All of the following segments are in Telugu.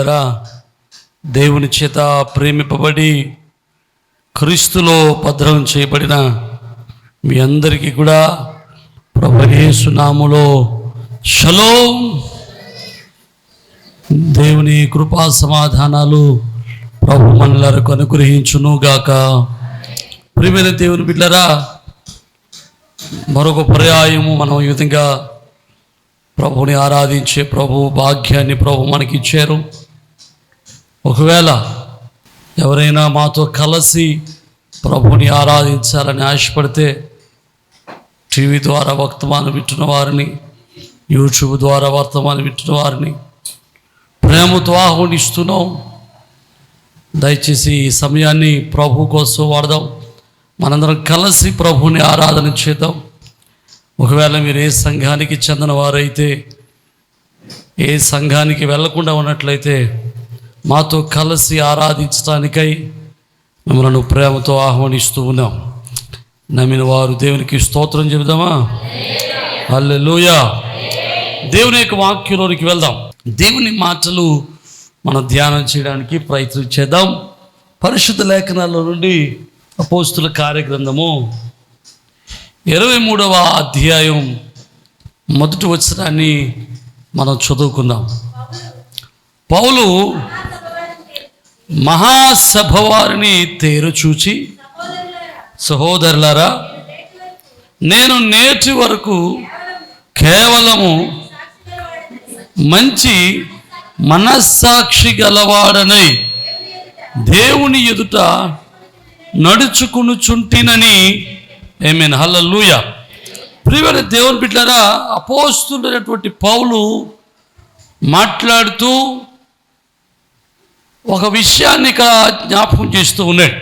దేవుని బిడ్డరా దేవుని చేత ప్రేమిపబడి క్రీస్తులో భద్రం చేయబడిన మీ అందరికీ కూడా ప్రభయేసునాములో షలో. దేవుని కృపా సమాధానాలు ప్రభు మనలకు అనుగ్రహించును గాక ప్రియమైన దేవుని బిడ్డరా మరొక పర్యాయము మనం ఈ విధంగా ప్రభుని ఆరాధించే ప్రభు భాగ్యాన్ని ప్రభు మనకి ఇచ్చారు ఒకవేళ ఎవరైనా మాతో కలిసి ప్రభుని ఆరాధించాలని ఆశపడితే టీవీ ద్వారా వర్తమానం వింటున్న వారిని యూట్యూబ్ ద్వారా వర్తమానం వింటున్న వారిని ప్రేమతో ఆహ్వానిస్తున్నాం. దయచేసి ఈ సమయాన్ని ప్రభు కోసం వాడదాం. మనందరం కలిసి ప్రభుని ఆరాధన చేద్దాం. ఒకవేళ మీరు ఏ సంఘానికి చెందిన వారైతే ఏ సంఘానికి వెళ్ళకుండా ఉన్నట్లయితే మాతో కలిసి ఆరాధించడానికై మిమ్మల్ని ప్రేమతో ఆహ్వానిస్తూ ఉన్నాం. నమ్మిన వారు దేవునికి స్తోత్రం చెబుదామా? అల్లెలుయా దేవుని యొక్క వాక్యంలోనికి వెళ్దాం. దేవుని మాటలు మనం ధ్యానం చేయడానికి ప్రయత్నం చేద్దాం. పరిశుద్ధ లేఖనాల్లో నుండి అపోస్తుల కార్యగ్రంథము ఇరవై మూడవ అధ్యాయం మొదటి వచనాన్ని మనం చదువుకుందాం. పౌలు మహాసభ వారిని తేరు చూచి సహోదరులారా నేను నేటి వరకు కేవలము మంచి మనస్సాక్షి గలవాడనై దేవుని ఎదుట నడుచుకునుచుంటినని. ఏమేన్ హల్లూయ ప్రియమైన దేవుని బిడ్డరా అపోస్తున్నటువంటి పౌలు మాట్లాడుతూ ఒక విషయాన్ని ఇక్కడ జ్ఞాపకం చేస్తూ ఉన్నాడు.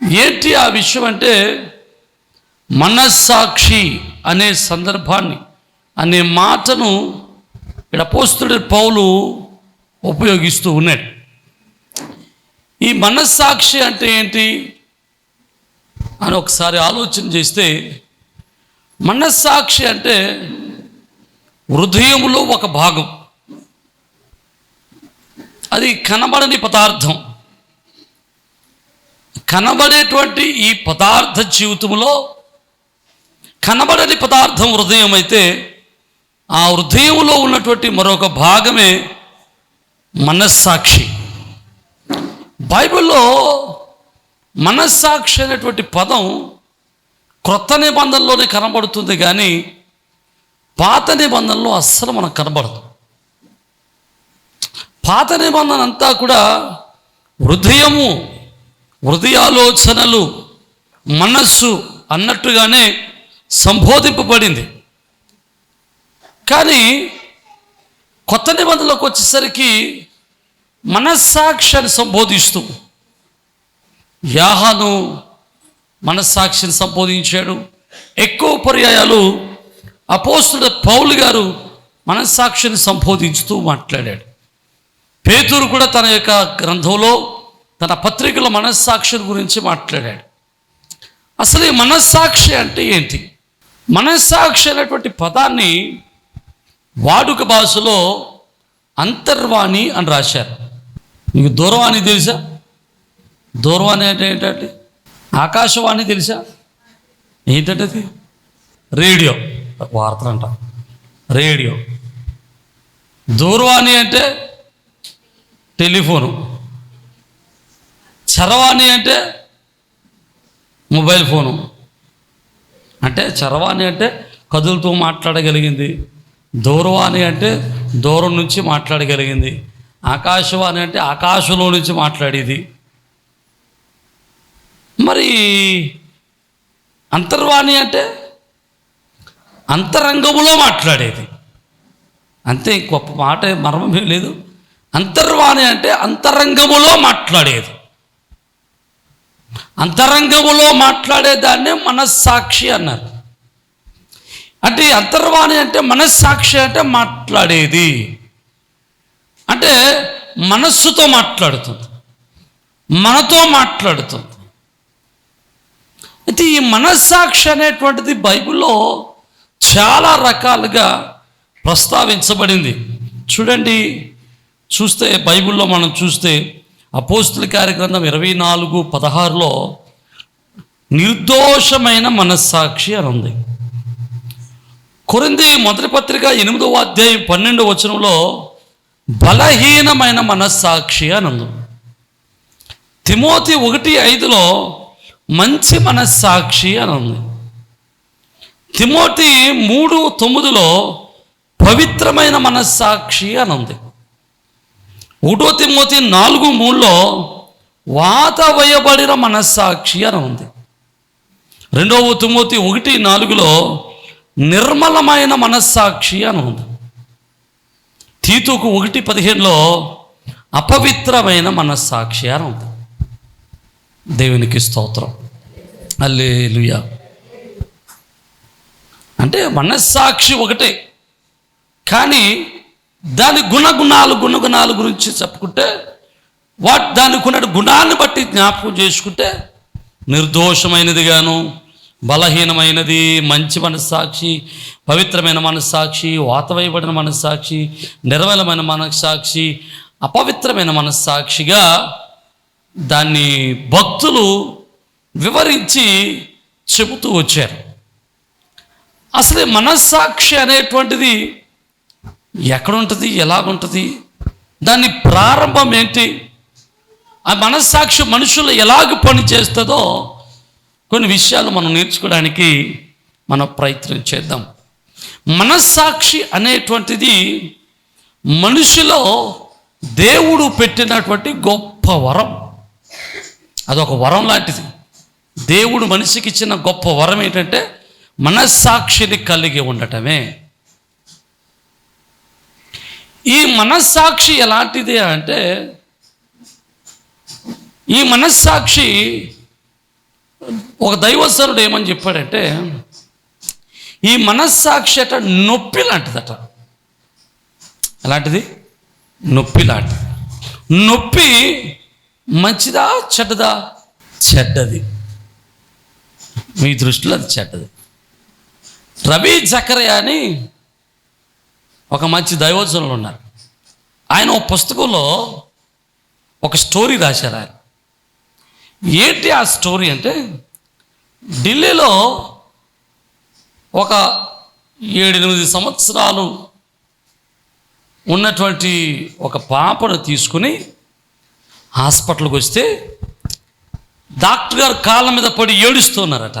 ఏంటి ఆ విషయం అంటే మనస్సాక్షి అనే సందర్భాన్ని అనే మాటను ఇక్కడ పోస్తుడి పౌలు ఉపయోగిస్తూ ఉన్నాడు. ఈ మనస్సాక్షి అంటే ఏంటి అని ఒకసారి ఆలోచన చేస్తే మనస్సాక్షి అంటే హృదయంలో ఒక భాగం. అది కనబడని పదార్థం. కనబడేటువంటి ఈ పదార్థ జీవితంలో కనబడని పదార్థం హృదయం అయితే ఆ హృదయంలో ఉన్నటువంటి మరొక భాగమే మనస్సాక్షి. బైబిల్లో మనస్సాక్షి అనేటువంటి పదం క్రొత్త నిబంధనలోనే కనబడుతుంది కానీ పాత నిబంధనలో అస్సలు మనకు కనబడదు. పాత నిబంధన అంతా కూడా హృదయము హృదయాలోచనలు మనస్సు అన్నట్టుగానే సంబోధింపబడింది. కానీ కొత్త నిబంధనలోకి వచ్చేసరికి మనస్సాక్షిని సంబోధిస్తూ యాహాను మనస్సాక్షిని సంబోధించాడు. ఎక్కువ పర్యాయాలు అపోస్తుడ పౌలు గారు మనస్సాక్షిని సంబోధించుతూ మాట్లాడాడు. పేతురు కూడా తన యొక్క గ్రంథంలో తన పత్రికల మనస్సాక్షి గురించి మాట్లాడాడు. అసలు ఈ మనస్సాక్షి అంటే ఏంటి? మనస్సాక్షి అనేటువంటి పదాన్ని వాడుక భాషలో అంతర్వాణి అని రాశారు. నీకు దూరవాణి తెలుసా? దూరవాణి అంటే ఏంటంటే? ఆకాశవాణి తెలుసా? ఏంటంటే అది? రేడియో. వార్తలు అంట రేడియో. దూరవాణి అంటే టెలిఫోను. చరవాణి అంటే మొబైల్ ఫోను. అంటే చరవాణి అంటే కదులుతూ మాట్లాడగలిగింది. దూరవాణి అంటే దూరం నుంచి మాట్లాడగలిగింది. ఆకాశవాణి అంటే ఆకాశంలో నుంచి మాట్లాడేది. మరి అంతర్వాణి అంటే అంతరంగములో మాట్లాడేది. అంతే గొప్ప మాట మర్మమే లేదు. అంతర్వాణి అంటే అంతరంగములో మాట్లాడేది. అంతరంగములో మాట్లాడేదాన్నే మనస్సాక్షి అన్నారు. అంటే అంతర్వాణి అంటే మనస్సాక్షి అంటే మాట్లాడేది. అంటే మనస్సుతో మాట్లాడుతుంది. మనతో మాట్లాడుతుంది. అయితే ఈ మనస్సాక్షి అనేటువంటిది బైబిల్లో చాలా రకాలుగా ప్రస్తావించబడింది. చూడండి చూస్తే బైబిల్లో మనం చూస్తే అపోస్తుల కార్యగ్రంథం ఇరవై నాలుగు పదహారులో నిర్దోషమైన మనస్సాక్షి అని ఉంది. కొరింది మొదటి పత్రిక ఎనిమిదవ అధ్యాయం పన్నెండు వచనంలో బలహీనమైన మనస్సాక్షి అని ఉంది. తిమోతి ఒకటి ఐదులో మంచి మనస్సాక్షి అని ఉంది. తిమోతి మూడు తొమ్మిదిలో పవిత్రమైన మనస్సాక్షి అని ఉంది. ఒకటో తిమ్మోతి నాలుగు మూడులో వాతవయబడిన మనస్సాక్షి అని ఉంది. రెండవ తిమ్మోతి ఒకటి నాలుగులో నిర్మలమైన మనస్సాక్షి అని ఉంది. తీతుకు ఒకటి పదిహేనులో అపవిత్రమైన మనస్సాక్షి అని ఉంది. దేవునికి స్తోత్రం. అల్లే అంటే మనస్సాక్షి ఒకటే. కానీ దాని గుణగుణాలు గుణగుణాల గురించి చెప్పుకుంటే వాటి దానికి ఉన్న గుణాన్ని బట్టి జ్ఞాపకం చేసుకుంటే నిర్దోషమైనది గాను బలహీనమైనది మంచి మనస్సాక్షి పవిత్రమైన మనస్సాక్షి వాతవేయబడిన మనస్సాక్షి నిర్మలమైన మనస్సాక్షి అపవిత్రమైన మనస్సాక్షిగా దాన్ని భక్తులు వివరించి చెబుతూ వచ్చారు. అసలు మనస్సాక్షి అనేటువంటిది ఎక్కడ ఉంటుంది ఎలాగుంటుంది దాని ప్రారంభం ఏంటి ఆ మనస్సాక్షి మనుషులు ఎలాగ పని చేస్తుందో కొన్ని విషయాలు మనం నేర్చుకోవడానికి మనం ప్రయత్నం చేద్దాం. మనస్సాక్షి అనేటువంటిది మనిషిలో దేవుడు పెట్టినటువంటి గొప్ప వరం. అదొక వరం లాంటిది. దేవుడు మనిషికి ఇచ్చిన గొప్ప వరం ఏంటంటే మనస్సాక్షిని కలిగి ఉండటమే. ఈ మనస్సాక్షి ఎలాంటిది అంటే ఈ మనస్సాక్షి ఒక దైవసరుడు ఏమని చెప్పాడంటే ఈ మనస్సాక్షి అట నొప్పి లాంటిదట. ఎలాంటిది? నొప్పి లాంటిది. నొప్పి మంచిదా చెడ్డదా? చెడ్డది. మీ దృష్టిలో అది చెడ్డది. రవి జకరే అని ఒక మంచి దైవజనులు ఉన్నారు. ఆయన ఒక పుస్తకంలో ఒక స్టోరీ రాశారు ఆయన. ఏంటి ఆ స్టోరీ అంటే ఢిల్లీలో ఒక ఏడెనిమిది సంవత్సరాలు ఉన్నటువంటి ఒక పాపను తీసుకుని హాస్పిటల్కి వస్తే డాక్టర్ గారు కాళ్ళ మీద పడి ఏడుస్తున్నారట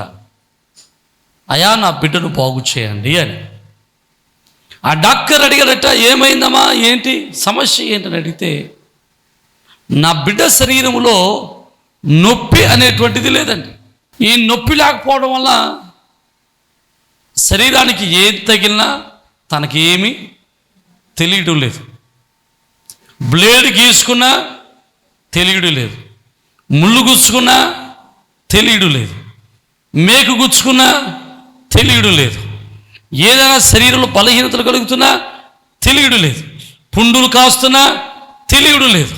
అయా నా బిడ్డను బాగు చేయండి అని. ఆ డాక్టర్ అడిగారట ఏమైందమ్మా? ఏంటి? సమస్య ఏంటని అడిగితే నా బిడ్డ శరీరంలో నొప్పి అనేటువంటిది లేదండి. ఈ నొప్పి లేకపోవడం వల్ల శరీరానికి ఏది తగిలినా తనకి తెలియడం లేదు. బ్లేడ్ గీసుకున్నా తెలియడం లేదు. ముళ్ళు గుచ్చుకున్నా తెలియడం లేదు. మేకు గుచ్చుకున్నా తెలియడం లేదు. ఏదైనా శరీరంలో బలహీనతలు కలుగుతున్నా తెలియడు లేదు. పుండులు కాస్తున్నా తెలియడు లేదు.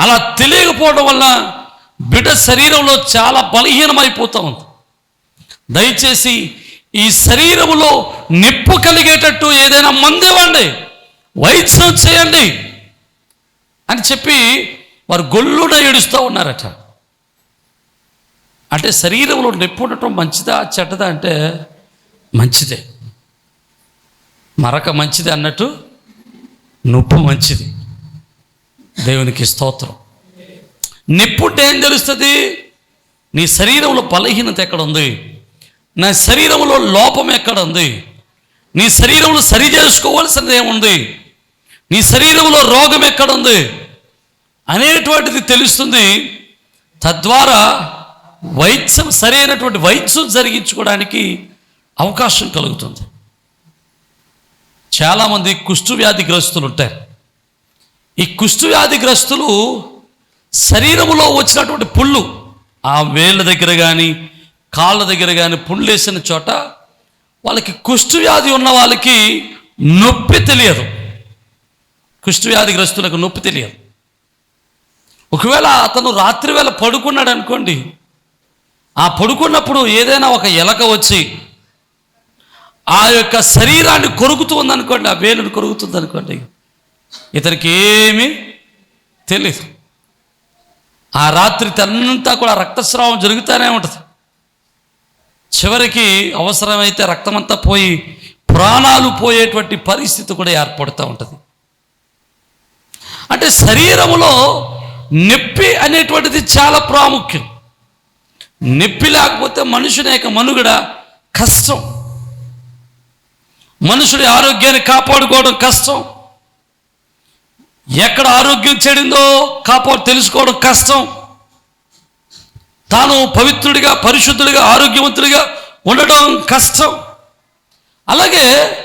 అలా తెలియకపోవడం వల్ల బిడ్డ శరీరంలో చాలా బలహీనమైపోతూ ఉంది దయచేసి ఈ శరీరములో నిప్పు కలిగేటట్టు ఏదైనా మందివ్వండి. వైద్యం చేయండి అని చెప్పి వారు గొల్లున ఏడుస్తూ ఉన్నారట. అంటే శరీరంలో నొప్పి ఉండటం మంచిదా చెడ్డదా అంటే మంచిదే. మరక మంచిది అన్నట్టు నొప్పు మంచిది. దేవునికి స్తోత్రం. నిప్పుంటే ఏం తెలుస్తుంది? నీ శరీరంలో బలహీనత ఎక్కడ ఉంది నా శరీరంలో లోపం ఎక్కడ ఉంది నీ శరీరంలో సరి చేసుకోవాల్సింది ఏముంది? నీ శరీరంలో రోగం ఎక్కడ ఉంది అనేటువంటిది తెలుస్తుంది. తద్వారా వైద్యం సరైనటువంటి వైద్యం జరిగించుకోవడానికి అవకాశం కలుగుతుంది. చాలామంది కుష్టు వ్యాధిగ్రస్తులు ఉంటారు. ఈ కుష్టు వ్యాధిగ్రస్తులు శరీరంలో వచ్చినటువంటి పుళ్ళు ఆ వేళ్ళ దగ్గర కానీ కాళ్ళ దగ్గర కానీ పుళ్ళేసిన చోట వాళ్ళకి కుష్టు వ్యాధి ఉన్న వాళ్ళకి నొప్పి తెలియదు. కుష్టు వ్యాధిగ్రస్తులకు నొప్పి తెలియదు. ఒకవేళ అతను రాత్రి వేళ పడుకున్నాడు అనుకోండి ఆ పడుకున్నప్పుడు ఏదైనా ఒక ఎలక వచ్చి ఆ యొక్క శరీరాన్ని కొరుకుతూ ఉందనుకోండి ఆ వేలుని కొరుకుతుంది అనుకోండి. ఇతనికి ఏమీ తెలియదు ఆ రాత్రి తనంతా కూడా రక్తస్రావం జరుగుతూనే ఉంటుంది. చివరికి అవసరమైతే రక్తమంతా పోయి ప్రాణాలు పోయేటువంటి పరిస్థితి కూడా ఏర్పడుతూ ఉంటుంది. అంటే శరీరములో నొప్పి అనేటువంటిది చాలా ప్రాముఖ్యం. నొప్పి లేకపోతే మనుషుని యొక్క మనుగడ కష్టం. మనుషుడి ఆరోగ్యాన్ని కాపాడుకోవడం కష్టం. ఎక్కడ ఆరోగ్యం చెడిందో కాపాడు తెలుసుకోవడం కష్టం. తాను పవిత్రుడిగా పరిశుద్ధుడిగా ఆరోగ్యవంతుడిగా ఉండడం కష్టం. అలాగే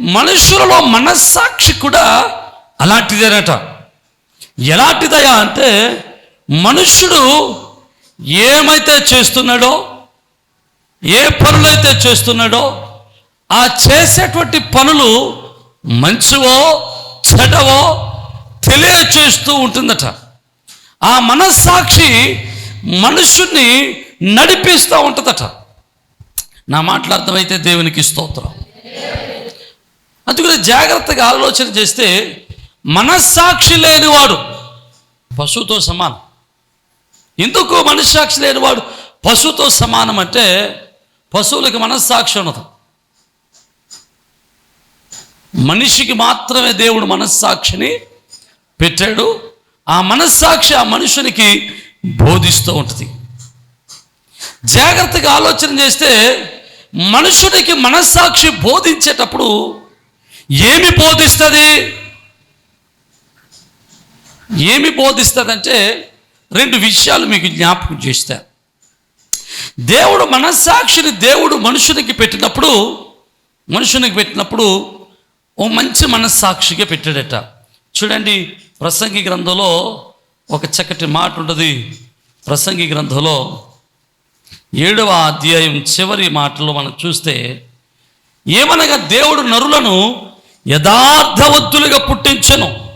మనుషులలో మనస్సాక్షి కూడా అలాంటిదేనట. ఎలాంటిదయా అంటే మనుష్యుడు ఏమైతే చేస్తున్నాడో ఏ పనులైతే చేస్తున్నాడో ఆ చేసేటువంటి పనులు మంచివో చెడవో తెలియచేస్తూ ఉంటుందట. ఆ మనస్సాక్షి మనుషుణ్ణి నడిపిస్తూ ఉంటుందట. నా మాటలు అర్థమైతే దేవునికి స్తోత్రం. అందుకని జాగ్రత్తగా ఆలోచన చేస్తే మనస్సాక్షి లేనివాడు పశువుతో సమానం. ఎందుకు మనస్సాక్షి లేనివాడు పశువుతో సమానం అంటే పశువులకి మనస్సాక్షి ఉన్నది. మనిషికి మాత్రమే దేవుడు మనస్సాక్షిని పెట్టాడు. ఆ మనస్సాక్షి ఆ మనుషునికి బోధిస్తూ ఉంటుంది. జాగ్రత్తగా ఆలోచన చేస్తే మనుషుడికి మనస్సాక్షి బోధించేటప్పుడు ఏమి బోధిస్తుంది? ఏమి బోధిస్తుందంటే రెండు విషయాలు మీకు జ్ఞాపకం చేస్తా. దేవుడు మనస్సాక్షిని దేవుడు మనుషునికి పెట్టినప్పుడు మనుషునికి పెట్టినప్పుడు ఓ మంచి మనస్సాక్షిగా పెట్టాడట. చూడండి ప్రసంగి గ్రంథంలో ఒక చక్కటి మాట ఉంటుంది. ప్రసంగి గ్రంథంలో ఏడవ అధ్యాయం చివరి మాటలో మనం చూస్తే ఏమనగా దేవుడు నరులను యథార్థవంతులుగా పుట్టించను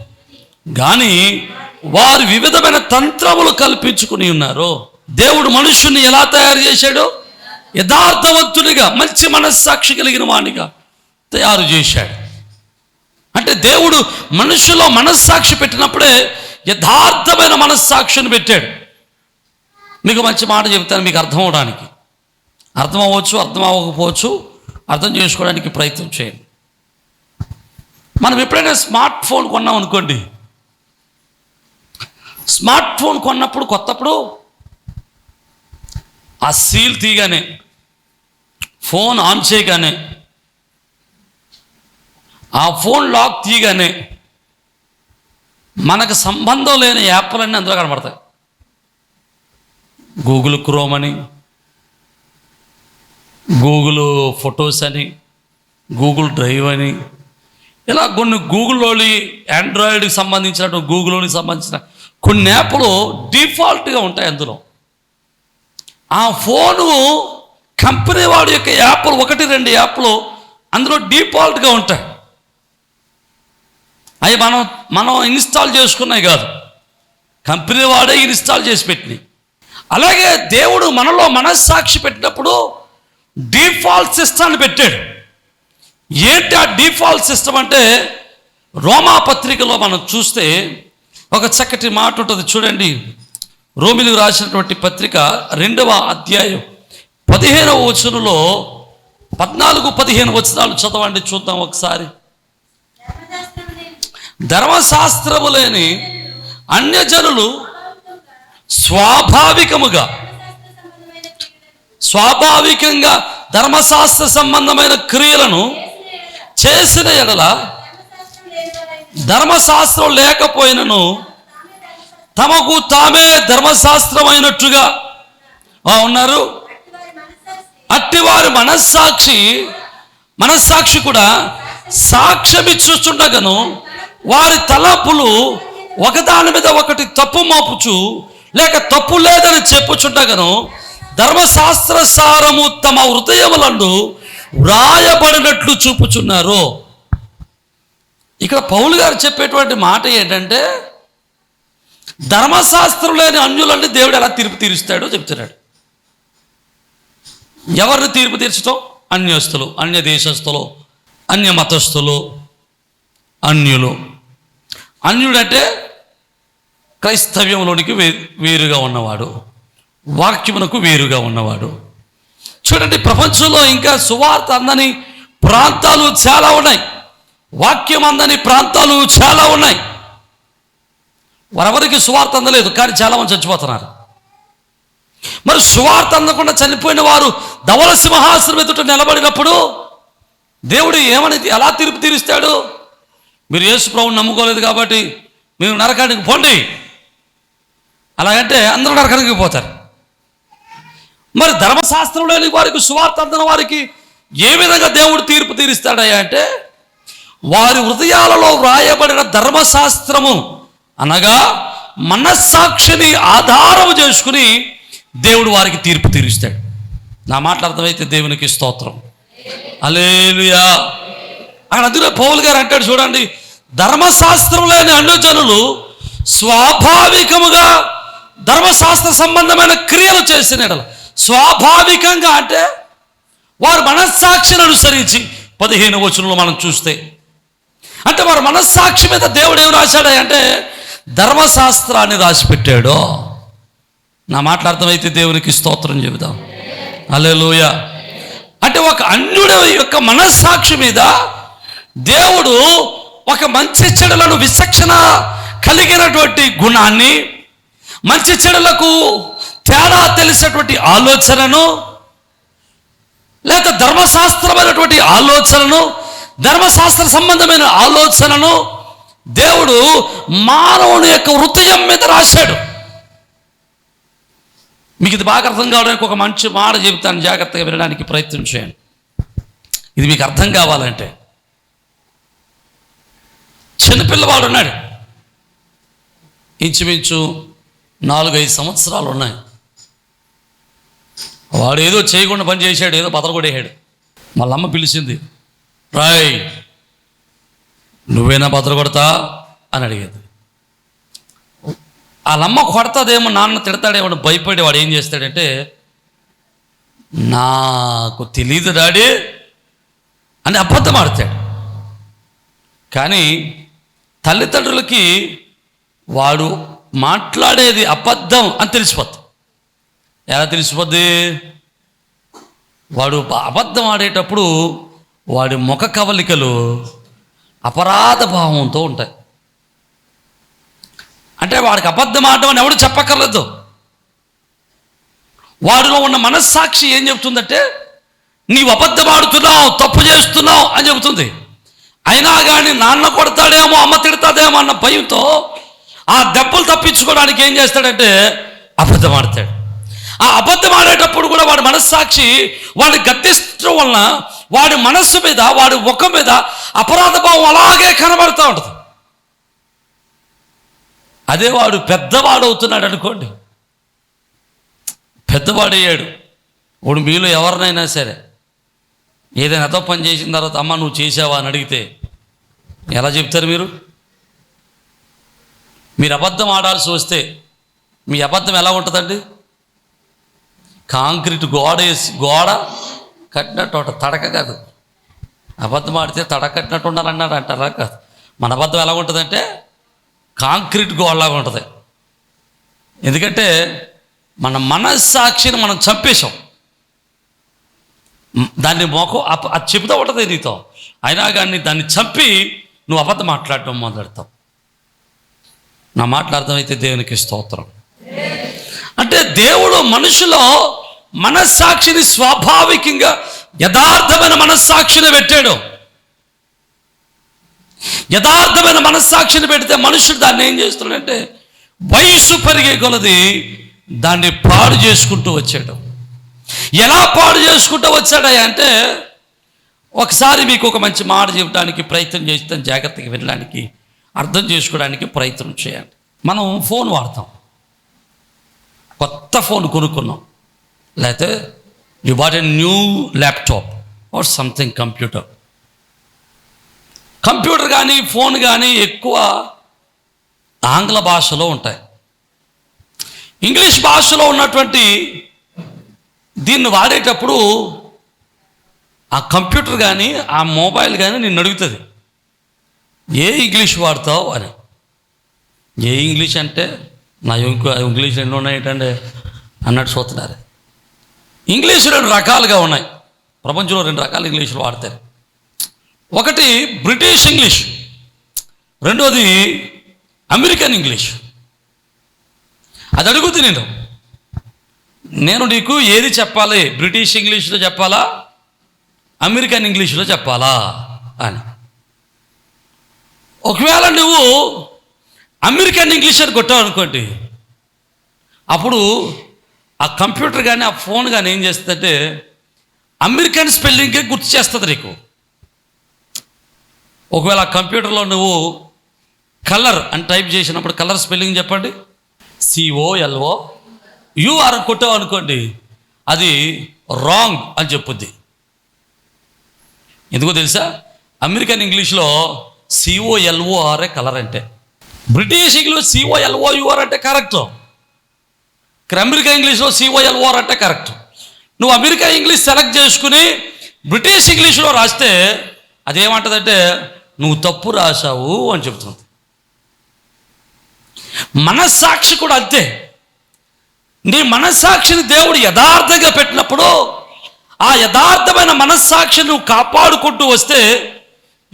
కానీ వారు వివిధమైన తంత్రములు కల్పించుకుని ఉన్నారు. దేవుడు మనుషుని ఎలా తయారు చేశాడు? యథార్థవంతుడిగా మంచి మనస్సాక్షి కలిగిన వాడిగా తయారు చేశాడు. అంటే దేవుడు మనుషులో మనస్సాక్షి పెట్టినప్పుడే యథార్థమైన మనస్సాక్షిని పెట్టాడు. మీకు మంచి మాట చెబుతాను మీకు అర్థం అవడానికి. అర్థం అవ్వచ్చు అర్థం అవ్వకపోవచ్చు అర్థం చేసుకోవడానికి ప్రయత్నం చేయండి. మనం ఎప్పుడైనా స్మార్ట్ ఫోన్ కొన్నాం అనుకోండి. స్మార్ట్ ఫోన్ కొన్నప్పుడు కొత్తప్పుడు ఆ సీల్ తీయగానే ఫోన్ ఆన్ చేయగానే ఆ ఫోన్ లాక్ తీయగానే మనకు సంబంధం లేని యాప్లన్నీ అందులో కనబడతాయి. గూగుల్ క్రోమ్ అని గూగుల్ ఫొటోస్ అని గూగుల్ డ్రైవ్ అని ఇలా కొన్ని గూగుల్లోని ఆండ్రాయిడ్కి సంబంధించిన గూగుల్లోని సంబంధించిన కొన్ని యాప్లు డిఫాల్ట్గా ఉంటాయి అందులో. ఆ ఫోను కంపెనీ వాడి యొక్క యాప్లు ఒకటి రెండు యాప్లు అందులో డిఫాల్ట్గా ఉంటాయి. అవి మనం మనం ఇన్స్టాల్ చేసుకున్నాయి కాదు. కంపెనీ వాడే ఇన్స్టాల్ చేసి పెట్టినాయి అలాగే దేవుడు మనలో మనస్సాక్షి పెట్టినప్పుడు డిఫాల్ట్ సిస్టాన్ని పెట్టాడు. ఏంటి ఆ డిఫాల్ట్ సిస్టమ్ అంటే రోమా పత్రికలో మనం చూస్తే ఒక చక్కటి మాట ఉంటుంది. చూడండి రోమిలు రాసినటువంటి పత్రిక రెండవ అధ్యాయం పదిహేనవ వచనంలో పద్నాలుగు పదిహేను వచనాలు చదవండి చూద్దాం ఒకసారి. ధర్మశాస్త్రము లేని అన్యజనులు స్వాభావికముగా స్వాభావికంగా ధర్మశాస్త్ర సంబంధమైన క్రియలను చేసిన ఎడల ధర్మశాస్త్రం లేకపోయినను తమకు తామే ధర్మశాస్త్రమైనట్టుగా ఉన్నారు. అట్టివారి మనస్సాక్షి మనస్సాక్షి కూడా సాక్ష్యమిచ్చుచుండగను వారి తలపులు ఒకదాని మీద ఒకటి తప్పు మోపుచు లేక తప్పు లేదని చెప్పుచుండగను ధర్మశాస్త్ర సారము తమ హృదయములందు వ్రాయబడినట్లు చూపుచున్నారు. ఇక్కడ పౌలు గారు చెప్పేటువంటి మాట ఏంటంటే ధర్మశాస్త్రం లేని అన్యులన్నీ దేవుడు ఎలా తీర్పు తీరుస్తాడో చెప్తున్నాడు. ఎవరిని తీర్పు తీర్చడం అన్యస్తులు అన్య దేశస్తులు అన్య మతస్థులు అన్యులు. అన్యుడంటే క్రైస్తవ్యంలోనికి వే వేరుగా ఉన్నవాడు. వాక్యమునకు వేరుగా ఉన్నవాడు. చూడండి ప్రపంచంలో ఇంకా సువార్త అందని ప్రాంతాలు చాలా ఉన్నాయి. వాక్యం అందని ప్రాంతాలు చాలా ఉన్నాయి. వారెవరికి సువార్త అందలేదు కానీ చాలామంది చచ్చిపోతున్నారు. మరి సువార్త అందకుండా చనిపోయిన వారు ధవల సింహాసనం ఎదుట నిలబడినప్పుడు దేవుడు ఏమని ఎలా తీర్పు తీరుస్తాడు? మీరు యేసు ప్రభువుని నమ్ముకోలేదు కాబట్టి మీరు నరకానికి పోండి. అలాగంటే అందరూ నరకానికి పోతారు. మరి ధర్మశాస్త్రం లేని వారికి సువార్త అందిన వారికి ఏ విధంగా దేవుడు తీర్పు తీరుస్తాడయ్యా అంటే వారి హృదయాలలో వ్రాయబడిన ధర్మశాస్త్రము అనగా మనస్సాక్షిని ఆధారము చేసుకుని దేవుడు వారికి తీర్పు తీరుస్తాడు. నా మాట్లాడతామైతే దేవునికి స్తోత్రం. అలేలుయా అక్కడ అందులో పౌల్ గారు అంటాడు చూడండి ధర్మశాస్త్రం లేని స్వాభావికముగా ధర్మశాస్త్ర సంబంధమైన క్రియలు చేసిన స్వాభావికంగా అంటే వారు మనస్సాక్షిని అనుసరించి పదిహేను వచనంలో మనం చూస్తే. అంటే వారు మనస్సాక్షి మీద దేవుడు ఏం రాశాడు అంటే ధర్మశాస్త్రాన్ని రాసిపెట్టాడు. నా మాట్లాడతామైతే దేవునికి స్తోత్రం చెబుదాం. అలెలుయ అంటే ఒక అన్యుడి యొక్క మనస్సాక్షి మీద దేవుడు ఒక మంచి చెడులను విచక్షణ కలిగినటువంటి గుణాన్ని మంచి చెడులకు తేడా తెలిసినటువంటి ఆలోచనను లేక ధర్మశాస్త్రమైనటువంటి ఆలోచనను ధర్మశాస్త్ర సంబంధమైన ఆలోచనను దేవుడు మానవుని యొక్క హృదయం మీద రాశాడు. మీకు ఇది బాగా అర్థం కావడానికి ఒక మంచి మాట చెబుతాను జాగ్రత్తగా వినడానికి ప్రయత్నం చేయండి. ఇది మీకు అర్థం కావాలంటే చిన్నపిల్లవాడు ఉన్నాడు. ఇంచుమించు నాలుగైదు సంవత్సరాలు ఉన్నాయి. వాడు ఏదో చేయకుండా పని చేశాడు ఏదో బతరగొడేశాడు వాళ్ళ అమ్మ పిలిచింది రాయ్ నువ్వేనా బతరగొడతా అని అడిగేది. వాళ్ళమ్మ కొడతాదేమో నాన్న తిడతాడేమో భయపడి వాడు ఏం చేస్తాడంటే నాకు తెలియదు డాడీ అని అబద్ధం ఆడతాడు. కానీ తల్లిదండ్రులకి వాడు మాట్లాడేది అబద్ధం అని తెలిసిపోద్ది. ఎలా తెలిసిపోద్ది? వాడు అబద్ధం ఆడేటప్పుడు వాడి ముఖ కవలికలు అపరాధ భావంతో ఉంటాయి. అంటే వాడికి అబద్ధం ఆడడం అని ఎవడు చెప్పక్కర్లేదు. వాడిలో ఉన్న మనస్సాక్షి ఏం చెబుతుందంటే నీవు అబద్ధం ఆడుతున్నావు తప్పు చేస్తున్నావు అని చెబుతుంది. అయినా కానీ నాన్న కొడతాడేమో అమ్మ తిడతాడేమో అన్న భయంతో ఆ దెబ్బలు తప్పించుకోవడానికి ఏం చేస్తాడంటే అబద్ధం ఆడతాడు. ఆ అబద్ధం ఆడేటప్పుడు కూడా వాడి మనస్సాక్షి వాడిని గద్దించడం వలన వాడి మనస్సు మీద వాడి ముఖం మీద అపరాధ భావం అలాగే కనబడుతూ ఉంటుంది. అదే వాడు పెద్దవాడు అవుతున్నాడు అనుకోండి. పెద్దవాడయ్యాడు. వాడు మీలో ఎవరినైనా సరే ఏదైనా అదో పని చేసిన తర్వాత అమ్మ నువ్వు చేసావా అని అడిగితే ఎలా చెప్తారు మీరు? మీరు అబద్ధం ఆడాల్సి వస్తే మీ అబద్ధం ఎలా ఉంటుందండి? కాంక్రీట్ గోడ వేసి గోడ కట్టినట్టు తడక కాదు. అబద్ధం ఆడితే తడక కట్టినట్టు ఉండాలన్నాడు అంటారా? కాదు. మన అబద్ధం ఎలా ఉంటుందంటే కాంక్రీట్ గోడలాగా ఉంటుంది. ఎందుకంటే మన మనస్సాక్షిని మనం చంపేశాం. దాన్ని మొఖం అది చెబుతూ ఉంటుంది నీతో. అయినా కానీ దాన్ని చంపి నువ్వు అబద్ధం మాట్లాడటం మొదలెడతావు. నా మాట్లాడతామైతే దేవునికి స్తోత్రం. అంటే దేవుడు మనుషులో మనస్సాక్షిని స్వాభావికంగా యథార్థమైన మనస్సాక్షిని పెట్టాడు. యథార్థమైన మనస్సాక్షిని పెడితే మనుషుడు దాన్ని ఏం చేస్తున్నాడంటే వయసు పెరిగే కొలది దాన్ని పాడు చేసుకుంటూ వచ్చాడు. ఎలా పాడు చేసుకుంటూ వచ్చాడయ్యా అంటే ఒకసారి మీకు ఒక మంచి మాట చెప్పడానికి ప్రయత్నం చేస్తాను జాగ్రత్తగా వినడానికి అర్థం చేసుకోవడానికి ప్రయత్నం చేయండి. మనం ఫోన్ వాడతాం. కొత్త ఫోన్ కొనుక్కున్నాం. లేకపోతే you what a new laptop or something computer computer కానీ ఫోన్ కానీ ఎక్కువ ఆంగ్ల భాషలో ఉంటాయి. ఇంగ్లీష్ భాషలో ఉన్నటువంటి దీన్ని వాడేటప్పుడు ఆ కంప్యూటర్ కానీ ఆ మొబైల్ కానీ నిన్ను అడుగుతుంది. ఏ ఇంగ్లీష్ వాడతావు అని. ఏ ఇంగ్లీష్ అంటే నా ఇంకో ఇంగ్లీష్ ఎన్ని ఏంటంటే అన్నట్టు చూస్తున్నారు. ఇంగ్లీష్ రెండు రకాలుగా ఉన్నాయి. ప్రపంచంలో రెండు రకాల ఇంగ్లీషులు వాడతారు. ఒకటి బ్రిటిష్ ఇంగ్లీష్ రెండోది అమెరికన్ ఇంగ్లీష్. అది అడుగుతుంది నేను నేను నీకు ఏది చెప్పాలి? బ్రిటిష్ ఇంగ్లీష్లో చెప్పాలా? అమెరికన్ ఇంగ్లీష్లో చెప్పాలా? అని. ఒకవేళ నువ్వు అమెరికన్ ఇంగ్లీష్ అని కొట్టావు అనుకోండి అప్పుడు ఆ కంప్యూటర్ కానీ ఆ ఫోన్ కానీ ఏం చేస్తుందంటే అమెరికన్ స్పెల్లింగే గుర్తు చేస్తుంది నీకు. ఒకవేళ ఆ కంప్యూటర్లో నువ్వు కలర్ అని టైప్ చేసినప్పుడు కలర్ స్పెల్లింగ్ చెప్పండి. C O L O U R కొట్టావు అనుకోండి అది రాంగ్ అని చెప్పుద్ది. ఎందుకో తెలుసా? అమెరికన్ ఇంగ్లీష్లో C O L O R A colour అంటే. British English C O L O U R అంటే కరెక్ట్ ఇక్కడ అమెరికా ఇంగ్లీష్లో C O L O R అంటే కరెక్ట్ నువ్వు అమెరికా ఇంగ్లీష్ సెలెక్ట్ చేసుకుని బ్రిటిష్ ఇంగ్లీష్లో రాస్తే అదేమంటదంటే నువ్వు తప్పు రాశావు అని చెప్తుంది. మనస్సాక్షి కూడా అంతే. నీ మనస్సాక్షిని దేవుడు యథార్థంగా పెట్టినప్పుడు ఆ యథార్థమైన మనస్సాక్షిని నువ్వు కాపాడుకుంటూ వస్తే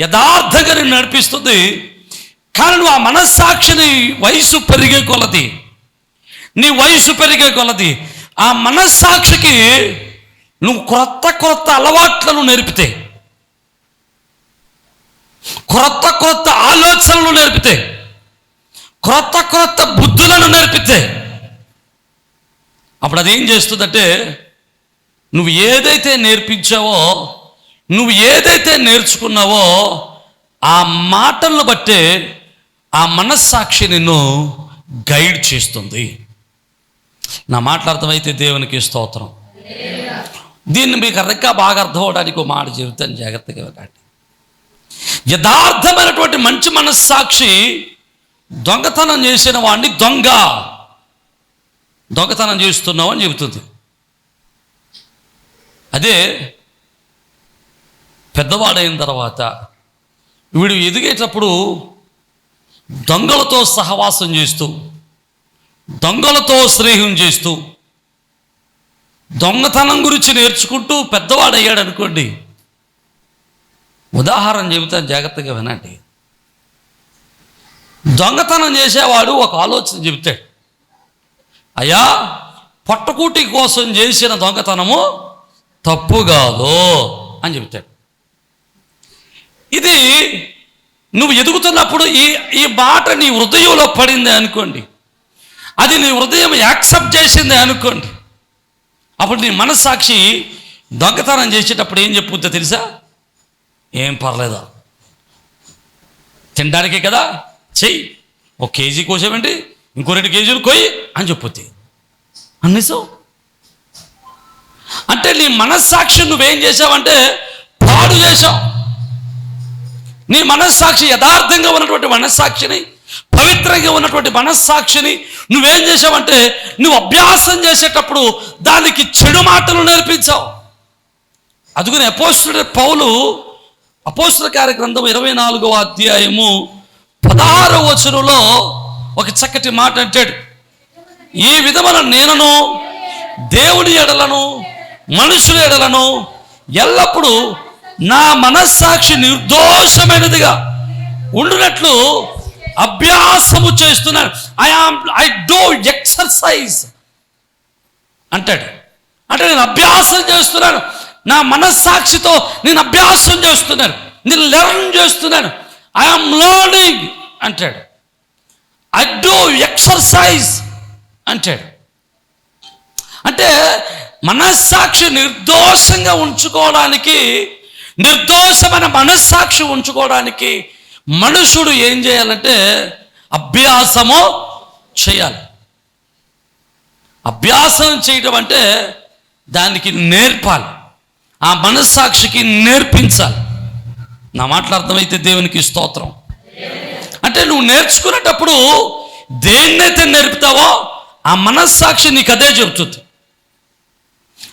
యథార్థంగా నేను నడిపిస్తుంది. కానీ నువ్వు ఆ మనస్సాక్షిని వయసు పెరిగే కొలది. నీ వయసు పెరిగే కొలది. ఆ మనస్సాక్షికి నువ్వు క్రొత్త క్రొత్త అలవాట్లను నేర్పితే క్రొత్త క్రొత్త ఆలోచనలు నేర్పితే క్రొత్త క్రొత్త బుద్ధులను నేర్పితే అప్పుడు అదేం చేస్తుందంటే నువ్వు ఏదైతే నేర్పించావో నువ్వు ఏదైతే నేర్చుకున్నావో ఆ మాటలను బట్టే ఆ మనస్సాక్షి నిన్ను గైడ్ చేస్తుంది. నా మాట్లాడతామైతే దేవునికి స్తోత్రం. దీన్ని మీకు ఇంకా బాగా అర్థం అవడానికి ఒక మాట చెబుతాను జాగ్రత్తగా వెళ్ళండి యథార్థమైనటువంటి మంచి మనస్సాక్షి దొంగతనం చేసిన వాడిని దొంగ. దొంగతనం చేస్తున్నావు అని చెబుతుంది. అదే పెద్దవాడైన తర్వాత వీడు ఎదిగేటప్పుడు దొంగలతో సహవాసం చేస్తూ దొంగలతో స్నేహం చేస్తూ దొంగతనం గురించి నేర్చుకుంటూ పెద్దవాడయ్యాడు అనుకోండి ఉదాహరణ చెబుతాను జాగ్రత్తగా వినండి. దొంగతనం చేసేవాడు ఒక ఆలోచన చెబుతాడు. అయ్యా పట్టకూటి కోసం చేసిన దొంగతనము తప్పు కాదు అని చెబుతాడు. ఇది నువ్వు ఎదుగుతున్నప్పుడు ఈ ఈ మాట నీ హృదయంలో పడింది అనుకోండి. అది నీ హృదయం యాక్సెప్ట్ చేసింది అనుకోండి. అప్పుడు నీ మనస్సాక్షి దొంగతనం చేసేటప్పుడు ఏం చెప్పుద్దో తెలుసా? ఏం పర్లేదా? తినడానికే కదా? చెయ్యి. ఒక కేజీ కోసేమండి ఇంకో రెండు కేజీలు కొయ్యి అని చెప్పుద్ది. అన్నిసో అంటే నీ మనస్సాక్షి నువ్వేం చేసావంటే పాడు చేశావు. నీ మనస్సాక్షి యథార్థంగా ఉన్నటువంటి మనస్సాక్షిని పవిత్రంగా ఉన్నటువంటి మనస్సాక్షిని నువ్వేం చేసావంటే నువ్వు అభ్యాసం చేసేటప్పుడు దానికి చెడు మాటలు నేర్పించావు. అందుకని అపోస్తుడు పౌలు అపోస్తుల కార్యగ్రంథం ఇరవై నాలుగవ అధ్యాయము పదహారవ వచనంలో ఒక చక్కటి మాట అంటాడు. ఈ విధమైన నేనను దేవుని ఎడలను మనుషుల ఎడలను ఎల్లప్పుడూ నా మనస్సాక్షి నిర్దోషమైనదిగా ఉండునట్లు అభ్యాసము చేస్తున్నాను I am I do exercise అంటాడు. అంటే నేను అభ్యాసం చేస్తున్నాను. నా మనస్సాక్షితో నేను అభ్యాసం చేస్తున్నాను. నేను లెర్న్ చేస్తున్నాను. ఐఆమ్ లర్నింగ్ అంటాడు. ఐ డూ ఎక్సర్సైజ్ అంటాడు. అంటే మనస్సాక్షి నిర్దోషంగా ఉంచుకోవడానికి నిర్దోషమైన మనస్సాక్షి ఉంచుకోవడానికి మనుషుడు ఏం చేయాలంటే అభ్యాసము చేయాలి. అభ్యాసం చేయడం అంటే దానికి నేర్పాలి. ఆ మనస్సాక్షికి నేర్పించాలి. నా మాటలు అర్థమైతే దేవునికి స్తోత్రం. అంటే నువ్వు నేర్చుకునేటప్పుడు దేన్నైతే నేర్పుతావో ఆ మనస్సాక్షి నీకు అదే చెబుతుంది.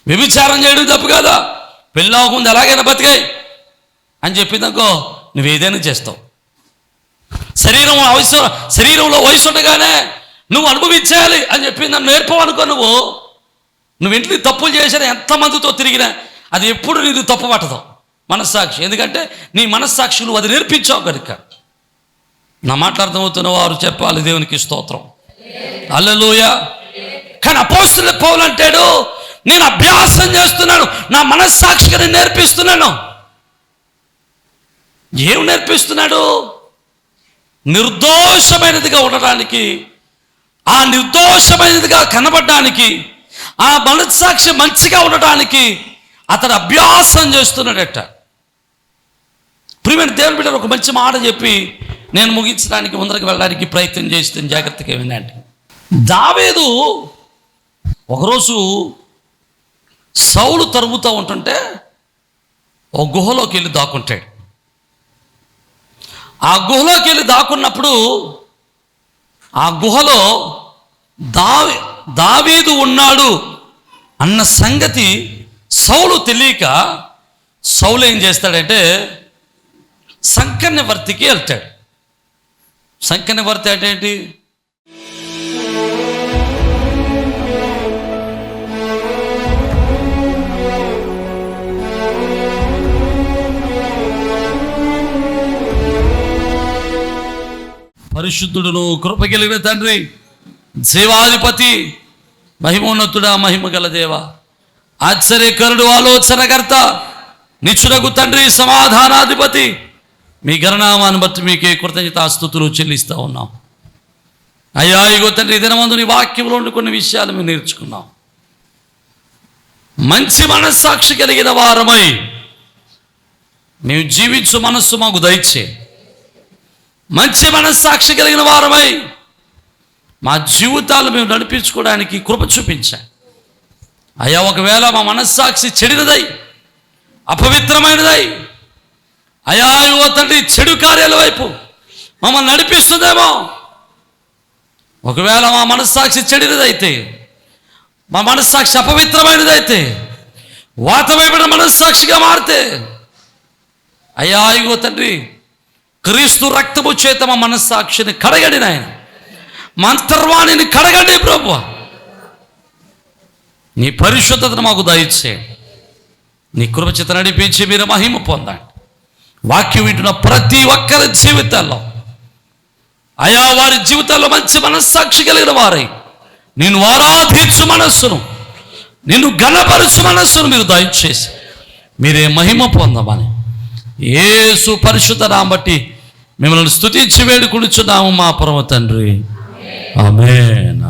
వ్యభిచారం చేయడం తప్పు కదా? పెళ్ళి అవ్వకుండా ఎలాగైనా బతికాయి. అని చెప్పిందనుకో నువ్వు ఏదైనా చేస్తావు. శరీరం వయసు శరీరంలో వయసు ఉండగానే నువ్వు అనుభవించాలి అని చెప్పి నన్ను నేర్పవనుకో నువ్వు. నువ్వు ఇంట్లో తప్పులు చేసినా ఎంతమందితో తిరిగినా అది ఎప్పుడు నీకు తప్పు పట్టదు. మనస్సాక్షి. ఎందుకంటే నీ మనస్సాక్షి నువ్వు అది నేర్పించావు కనుక. నా మాట్లాడతామవుతున్న వారు చెప్పాలి దేవునికి స్తోత్రం. అల్లలోయ కానీ అపోస్తుల పౌలు అంటాడు నేను అభ్యాసం చేస్తున్నాను నా మనస్సాక్షిగా నేను నేర్పిస్తున్నాను. ఏం నేర్పిస్తున్నాడు? నిర్దోషమైనదిగా ఉండడానికి ఆ నిర్దోషమైనదిగా కనబడడానికి ఆ మనస్సాక్షి మంచిగా ఉండడానికి అతడు అభ్యాసం చేస్తున్నాడట. ప్రియమైన దేవుని బిడ్డ ఒక మంచి మాట చెప్పి నేను ముగించడానికి ముందరకు వెళ్ళడానికి ప్రయత్నం చేస్తాను జాగ్రత్తగా వినండి దావేదు ఒకరోజు సౌలు తరుముతూ ఉంటుంటే ఒక గుహలోకి వెళ్ళి దాక్కుంటాడు. ఆ గుహలోకి వెళ్ళి దాక్కున్నప్పుడు ఆ గుహలో దావే దావీదు ఉన్నాడు అన్న సంగతి సౌలు తెలియక సౌలు ఏం చేస్తాడంటే సంకన్యవర్తికి వెళ్తాడు. సంకన్యవర్తి అంటే ఏంటి? పరిశుద్ధుడును కృప కలిగిన తండ్రి జీవాధిపతి మహిమోన్నతుడా మహిమ గల దేవ. ఆశ్చర్యకరుడు ఆలోచనకర్త నిచ్చునకు తండ్రి సమాధానాధిపతి మీ గణనామాన్ని బట్టి మీకే కృతజ్ఞతాస్తుతులు చెల్లిస్తూ ఉన్నాం. అయ్యా ఇగో తండ్రి దినమందు నీ వాక్యంలో ఉండి కొన్ని విషయాలు మేము నేర్చుకున్నాం. మంచి మనస్సాక్షి కలిగిన వారమై మేము జీవించు మనస్సు మాకు దయచే. మంచి మనస్సాక్షి కలిగిన వారమై మా జీవితాలు మేము నడిపించుకోవడానికి కృప చూపించాం. అయ్యా ఒకవేళ మా మనస్సాక్షి చెడినదై అపవిత్రమైనదై అయా యువ తండ్రి చెడు కార్యాల వైపు మమ్మల్ని నడిపిస్తుందేమో. ఒకవేళ మా మనస్సాక్షి చెడినదైతే మా మనస్సాక్షి అపవిత్రమైనదైతే వాతమైపోయిన మనస్సాక్షిగా మారితే అయ్యా ఇగో తండ్రి క్రీస్తు రక్తము చేత మా మనస్సాక్షిని కడగండి నాయన. మా అంతర్వాణిని కడగండి ప్రభు నీ పరిశుద్ధతను మాకు దయచే నీ కృపచిత నడిపించి మీరు మహిమ పొందండి. వాక్యం వింటున్న ప్రతి ఒక్కరి జీవితాల్లో. అయా వారి జీవితాల్లో మంచి మనస్సాక్షి కలిగిన వారై. నేను ఆరాధించు మనస్సును. నిన్ను గణపరచు మనస్సును మీరు దయచేసి మీరే మహిమ పొందమని. ఏసు పరిశుద్ధ నామ బట్టి మిమ్మల్ని స్థుతించి వేడుకుడుచున్నాము మా పర్వ తండ్రి. ఆమెన్.